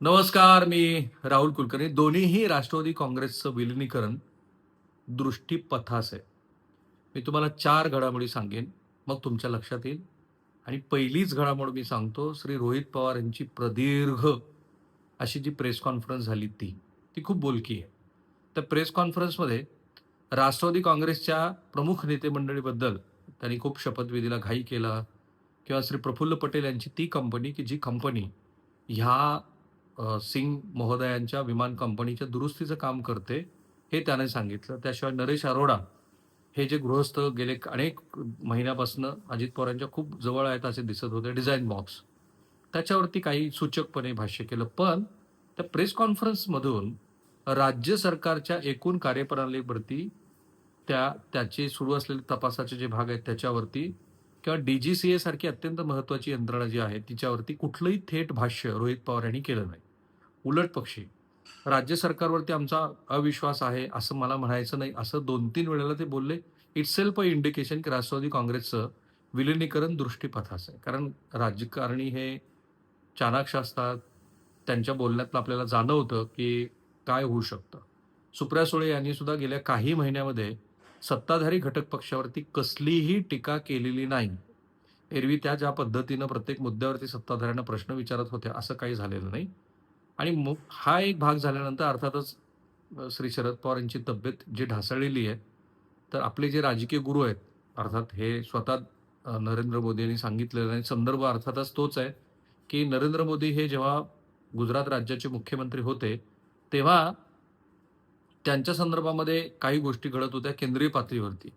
नमस्कार मी राहुल कुलकर्णी. दोन्हीही राष्ट्रवादी काँग्रेसचं विलिनीकरण दृष्टीपथास आहे मी तुम्हाला चार घडामोडी सांगेन. मग तुमच्या लक्षात येईल. आणि पहिलीच घडामोड मी सांगतो श्री रोहित पवार यांची प्रदीर्घ अशी जी प्रेस कॉन्फरन्स झाली ती ती खूप बोलकी आहे त्या प्रेस कॉन्फरन्समध्ये राष्ट्रवादी काँग्रेसच्या प्रमुख नेते मंडळीबद्दल त्यांनी खूप शपथविधीला घाई केला. किंवा श्री प्रफुल्ल पटेल यांची ती कंपनी की जी कंपनी ह्या सिंग महोदयांच्या विमान कंपनीच्या दुरुस्तीचं काम करते हे त्याने सांगितलं. त्याशिवाय नरेश अरोडा हे जे गृहस्थ गेले अनेक महिन्यापासून अजित पवारांच्या खूप जवळ आहेत असे दिसत होते डिझाईन बॉक्स. त्याच्यावरती काही सूचकपणे भाष्य केलं. पण त्या प्रेस कॉन्फरन्समधून राज्य सरकारच्या एकूण कार्यप्रणालीवरती त्या त्याचे सुरू असलेले तपासाचे जे भाग आहेत त्याच्यावरती किंवा डी जी सी सारखी अत्यंत महत्वाची यंत्रणा जी आहे तिच्यावरती कुठलंही थेट भाष्य रोहित पवार यांनी केलं नाही. उलट पक्षी. राज्य सरकारवरती आमचा अविश्वास आहे असं मला म्हणायचं नाही. असं दोन तीन वेळेला ते बोलले. इट्स सेल्फ अ इंडिकेशन की राष्ट्रवादी काँग्रेसचं विलिनीकरण दृष्टीपथास आहे. कारण राजकारणी हे चाणाक्ष असतात. त्यांच्या बोलण्यातलं आपल्याला जाणवतं की काय होऊ शकतं. सुप्रिया सुळे यांनी सुद्धा गेल्या काही महिन्यामध्ये सत्ताधारी घटक पक्षावरती कसलीही टीका केलेली नाही. एरवी त्या ज्या पद्धतीनं प्रत्येक मुद्द्यावरती सत्ताधाऱ्यांना प्रश्न विचारत होत्या असं काही झालेलं नाही. आणि मग हा एक भाग झाल्यानंतर अर्थातच श्री शरद पवार यांची तब्येत जी ढासळलेली आहे तर आपले जे राजकीय गुरु आहेत अर्थात हे स्वतः नरेंद्र मोदी यांनी सांगितलेलं आहे संदर्भ अर्थातच तोच आहे की नरेंद्र मोदी हे जेव्हा गुजरात राज्याचे मुख्यमंत्री होते तेव्हा त्यांच्या संदर्भामध्ये काही गोष्टी घडत होत्या केंद्रीय पातळीवरती.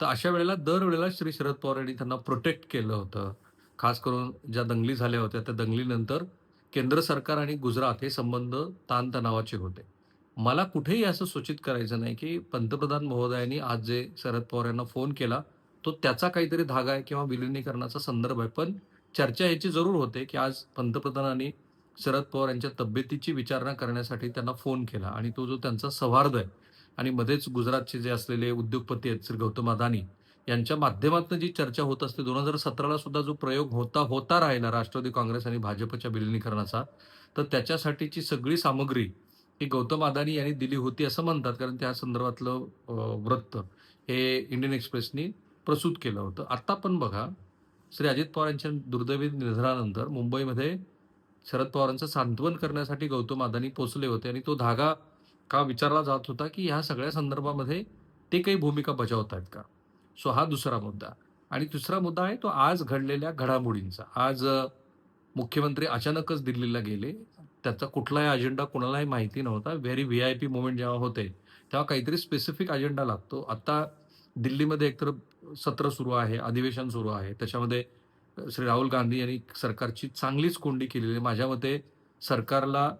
तर अशा वेळेला दरवेळेला श्री शरद पवार यांनी त्यांना प्रोटेक्ट केलं होतं. खास करून ज्या दंगली झाल्या होत्या त्या दंगलीनंतर केंद्र सरकार आणि गुजरात हे संबंध ताणतणावाचे होते. मला कुठेही असं सूचित करायचं नाही की पंतप्रधान महोदयांनी आज जे शरद पवार यांना फोन केला तो त्याचा काहीतरी धागा आहे किंवा विलिनीकरणाचा संदर्भ आहे. पण चर्चा याची जरूर होते की आज पंतप्रधानांनी शरद पवार यांच्या तब्येतीची विचारणा करण्यासाठी त्यांना फोन केला आणि तो जो त्यांचा सौहार्द आहे आणि मध्येच गुजरातचे जे असलेले उद्योगपती आहेत श्री गौतम अदानी यांच्या माध्यमातून जी चर्चा होत असते दोन हजार सतराला सुद्धा जो प्रयोग होता होता राहिला राष्ट्रवादी काँग्रेस आणि भाजपच्या विलिनीकरणाचा तर त्याच्यासाठीची सगळी सामग्री ही गौतम अदानी यांनी दिली होती असं म्हणतात. कारण त्या संदर्भातलं वृत्त हे इंडियन एक्सप्रेसनी प्रसूत केलं होतं. आत्ता पण बघा श्री अजित पवार यांच्या दुर्दैवी निधनानंतर मुंबईमध्ये शरद पवारांचं सांत्वन करण्यासाठी गौतम अदानी पोचले होते आणि तो धागा का विचारला जात होता की ह्या सगळ्या संदर्भामध्ये ते काही भूमिका बजावत आहेत का? सो हा दुसरा मुद्दा. आणि तिसरा मुद्दा आहे तो आज घडलेल्या घडामोडींचा. आज मुख्यमंत्री अचानकच दिल्लीला गेले. त्याचा कुठलाही अजेंडा कोणालाही माहिती नव्हता. Very V I P moment जेव्हा होते तेव्हा काहीतरी स्पेसिफिक अजेंडा लागतो. आत्ता दिल्लीमध्ये एकतर सत्र सुरू आहे अधिवेशन सुरू आहे. त्याच्यामध्ये श्री राहुल गांधी यांनी सरकारची चांगलीच कोंडी केलेली आहे. माझ्या मते सरकारला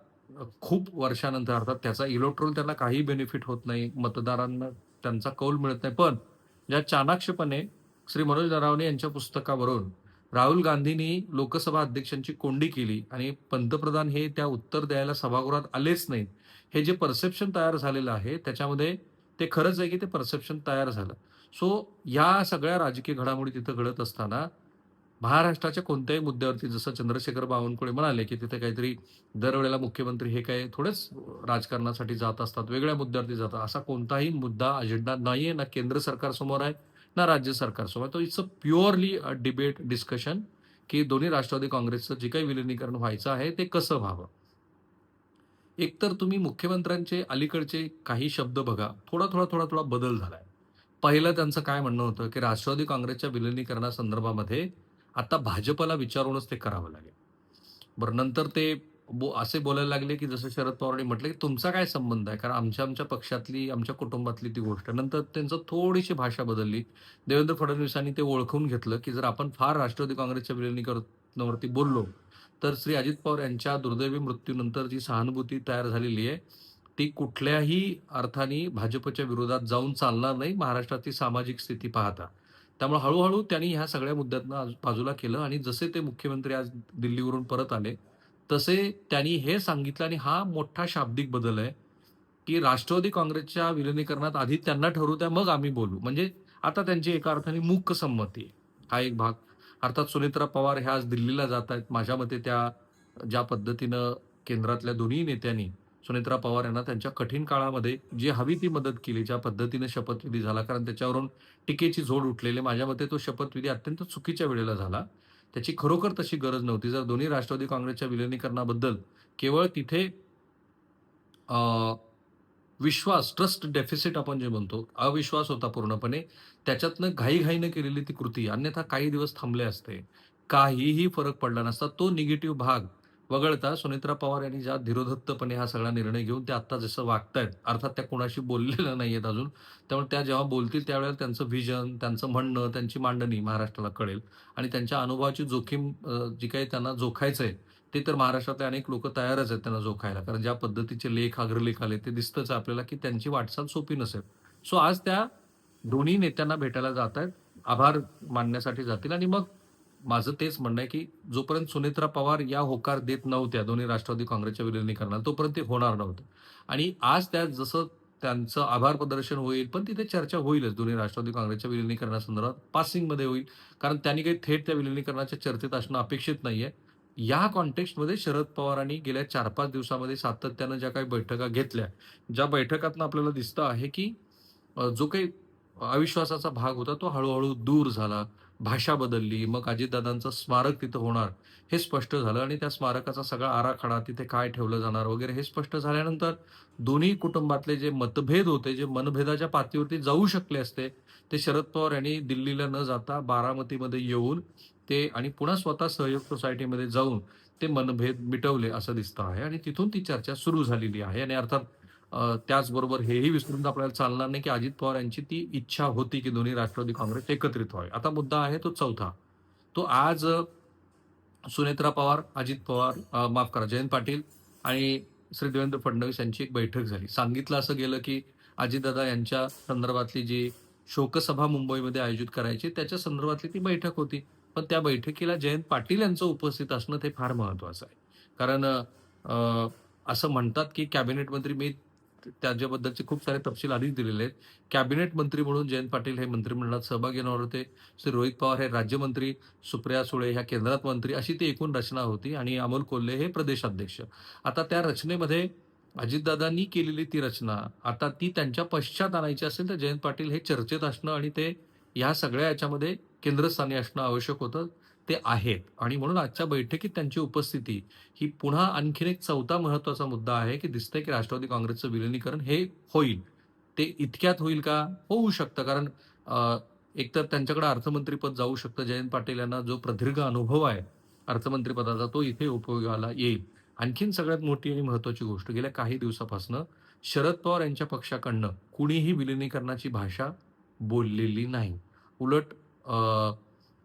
खूप वर्षानंतर अर्थात त्याचा इलेक्ट्रोल त्यांना काही बेनिफिट होत नाही. मतदारांना त्यांचा कौल मिळत नाही. पण ज्या चाणाक्षपणे श्री मनोज नरावणे यांच्या पुस्तकावरून राहुल गांधींनी लोकसभा अध्यक्षांची कोंडी केली आणि पंतप्रधान हे त्या उत्तर द्यायला सभागृहात आलेच नाहीत. हे जे परसेप्शन तयार झालेलं आहे त्याच्यामध्ये ते खरंच आहे की ते परसेप्शन तयार झालं. सो या सगळ्या राजकीय घडामोडी तिथं घडत असताना महाराष्ट्राच्या कोणत्याही मुद्द्यावरती जसं चंद्रशेखर बावनकुळे म्हणाले की तिथे काहीतरी दरवेळेला मुख्यमंत्री हे काही थोडेच राजकारणासाठी जात असतात वेगळ्या मुद्द्यावरती जातात. असा कोणताही मुद्दा अजेंडा नाहीये ना केंद्र सरकार समोर आहे ना राज्य सरकार समोर तो it's a purely debate discussion की दोन्ही राष्ट्रवादी काँग्रेसचं जे काही विलिनीकरण व्हायचं आहे ते कसं व्हावं? एकतर तुम्ही मुख्यमंत्र्यांचे अलीकडचे काही शब्द बघा. थोडा थोडा थोडा थोडा बदल झालाय. पहिलं त्यांचं काय म्हणणं होतं की राष्ट्रवादी काँग्रेसच्या विलिनीकरणासंदर्भामध्ये आता भाजपला विचारूनच ते करावं लागेल. बरं नंतर ते बो असे बोलायला लागले की जसं शरद पवारांनी म्हटलं की तुमचा काय संबंध आहे? कारण आमच्या आमच्या पक्षातली आमच्या कुटुंबातली ती गोष्ट. नंतर त्यांचं थोडीशी भाषा बदलली. देवेंद्र फडणवीसांनी ते ओळखून घेतलं की जर आपण फार राष्ट्रवादी काँग्रेसच्या विलिनीकरणावरती बोललो तर श्री अजित पवार यांच्या दुर्दैवी मृत्यूनंतर जी सहानुभूती तयार झालेली आहे ती कुठल्याही अर्थाने भाजपच्या विरोधात जाऊन चालणार नाही. महाराष्ट्राची सामाजिक स्थिती पाहता. त्यामुळे हळूहळू त्यांनी ह्या सगळ्या मुद्द्यांना बाजूला केलं आणि जसे ते मुख्यमंत्री आज दिल्लीवरून परत आले तसे त्यांनी हे सांगितलं आणि हा मोठा शाब्दिक बदल आहे की राष्ट्रवादी काँग्रेसच्या विलिनीकरणात आधी त्यांना ठरवू द्या मग आम्ही बोलू. म्हणजे आता त्यांची एका अर्थाने मूक संमती आहे. हा एक भाग. अर्थात सुनेत्रा पवार ह्या आज दिल्लीला जात आहेत. माझ्या मते त्या ज्या पद्धतीनं केंद्रातल्या दोन्ही नेत्यांनी सुनेत्रा पवार यांना त्यांच्या कठीण काळामध्ये जी हवी ती मदत केली ज्या पद्धतीने शपथविधी झाला. कारण त्याच्यावरून टीकेची झोड उठलेली. माझ्या मते तो शपथविधी अत्यंत चुकीच्या वेळेला झाला. त्याची खरोखर तशी गरज नव्हती. जर दोन्ही राष्ट्रवादी काँग्रेसच्या विलिनीकरणाबद्दल केवळ तिथे विश्वास ट्रस्ट डेफिसिट आपण जे म्हणतो अविश्वास होता पूर्णपणे त्याच्यातनं घाईघाईनं केलेली ती कृती अन्यथा काही दिवस थांबले असते. काहीही फरक पडला नसता. तो निगेटिव्ह भाग वगळता सुनेत्रा पवार यांनी ज्या धीरोधत्तपणे हा सगळा निर्णय घेऊन त्या आत्ता जसं वागतायत अर्थात त्या कोणाशी बोललेल्या आहेत अजून त्यामुळे त्या जेव्हा बोलतील त्यावेळेला त्यांचं व्हिजन त्यांचं म्हणणं त्यांची मांडणी महाराष्ट्राला कळेल. आणि त्यांच्या अनुभवाची जोखीम जी काही त्यांना जोखायचं आहे ते तर महाराष्ट्रातले अनेक लोक तयारच आहेत त्यांना जोखायला. कारण ज्या पद्धतीचे लेख अग्रलेख आले ते दिसतंच आपल्याला की त्यांची वाटचाल सोपी नसेल. सो आज त्या दोन्ही नेत्यांना भेटायला जात आहेत आभार मानण्यासाठी जातील. आणि मग माझं तेच म्हणणं आहे की जोपर्यंत सुनेत्रा पवार या होकार देत नव्हत्या दोन्ही राष्ट्रवादी काँग्रेसच्या विलिनीकरणाला तोपर्यंत ते होणार नव्हतं. आणि आज त्या जसं त्यांचं आभार प्रदर्शन होईल पण तिथे चर्चा होईलच. दोन्ही राष्ट्रवादी काँग्रेसच्या विलिनीकरणासंदर्भात पासिंगमध्ये होईल. कारण त्यांनी काही थेट त्या विलिनीकरणाच्या चर्चेत असणं अपेक्षित नाहीये. या कॉन्टेक्स्टमध्ये शरद पवारांनी गेल्या चार पाच दिवसामध्ये सातत्यानं ज्या काही बैठका घेतल्या ज्या बैठकातनं आपल्याला दिसतं आहे की जो काही अविश्वासाचा भाग होता तो हळूहळू दूर झाला. भाषा बदलली मग अजितदादांचं स्मारक तिथं होणार हे स्पष्ट झालं आणि त्या स्मारकाचा सगळा आराखडा तिथे काय ठेवलं जाणार वगैरे हे स्पष्ट झाल्यानंतर दोन्ही कुटुंबातले जे मतभेद होते जे मनभेदाच्या पातळीवरती जाऊ शकले असते ते शरद पवार यांनी दिल्लीला न जाता बारामतीमध्ये येऊन ते आणि पुन्हा स्वतः सहयोग सोसायटीमध्ये जाऊन ते मनभेद मिटवले असं दिसतं आहे आणि तिथून ती चर्चा सुरू झालेली आहे. आणि अर्थात त्याचबरोबर हेही विसरून आपल्याला चालणार नाही की अजित पवार यांची ती इच्छा होती की दोन्ही राष्ट्रवादी काँग्रेस एकत्रित व्हावे. आता मुद्दा आहे तो चौथा. तो आज सुनेत्रा पवार अजित पवार माफ करा जयंत पाटील आणि श्री देवेंद्र फडणवीस यांची एक बैठक झाली. सांगितलं असं गेलं की अजितदादा यांच्या संदर्भातली जी शोकसभा मुंबईमध्ये आयोजित करायची त्याच्या संदर्भातली ती बैठक होती. पण त्या बैठकीला जयंत पाटील यांचं उपस्थित असणं ते फार महत्वाचं आहे. कारण असं म्हणतात की कॅबिनेट मंत्री मी त्याच्याबद्दलचे खूप सारे तपशील आधीच दिलेले आहेत. कॅबिनेट मंत्री म्हणून जयंत पाटील हे मंत्रिमंडळात सहभागी येणार होते. श्री रोहित पवार हे राज्यमंत्री सुप्रिया सुळे ह्या केंद्रात मंत्री अशी ती एकूण रचना होती आणि अमोल कोल्हे हे प्रदेशाध्यक्ष. आता त्या रचनेमध्ये अजितदादांनी केलेली ती रचना आता ती त्यांच्या पश्चात आणायची असेल तर जयंत पाटील हे चर्चेत असणं आणि ते ह्या सगळ्या याच्यामध्ये केंद्रस्थानी असणं आवश्यक होतं. ते आहेत. आणि म्हणून आजच्या बैठकीत त्यांची उपस्थिती ही पुन्हा आणखीन एक चौथा महत्त्वाचा मुद्दा आहे की दिसतंय की राष्ट्रवादी काँग्रेसचं विलिनीकरण हे होईल. ते इतक्यात होईल का? होऊ शकतं. कारण एकतर त्यांच्याकडे अर्थमंत्रीपद जाऊ शकतं. जयंत पाटील यांना जो प्रदीर्घ अनुभव आहे अर्थमंत्रीपदाचा तो इथे उपयोगाला येईल. आणखीन सगळ्यात मोठी आणि महत्वाची गोष्ट गेल्या काही दिवसापासून शरद पवार यांच्या पक्षाकडनं कुणीही विलिनीकरणाची भाषा बोललेली नाही. उलट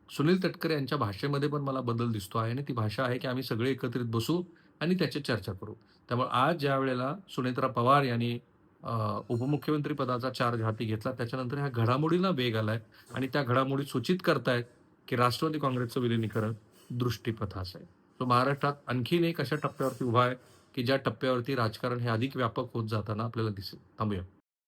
सुनील तटकरे यांच्या भाषेमध्ये पण मला बदल दिसतो आहे आणि ती भाषा आहे की आम्ही सगळे एकत्रित बसू आणि त्याची चर्चा करू. त्यामुळे आज ज्या वेळेला सुनेत्रा पवार यांनी उपमुख्यमंत्री पदाचा चार्ज हाती घेतला त्याच्यानंतर ह्या घडामोडींना वेग आलाय आणि त्या घडामोडी सूचित करतायत की राष्ट्रवादी काँग्रेसचं विलिनीकरण दृष्टीपथास आहे तो महाराष्ट्रात आणखीन एक अशा टप्प्यावरती उभा आहे की ज्या टप्प्यावरती राजकारण हे अधिक व्यापक होत जाताना आपल्याला दिसेल. थांबूया.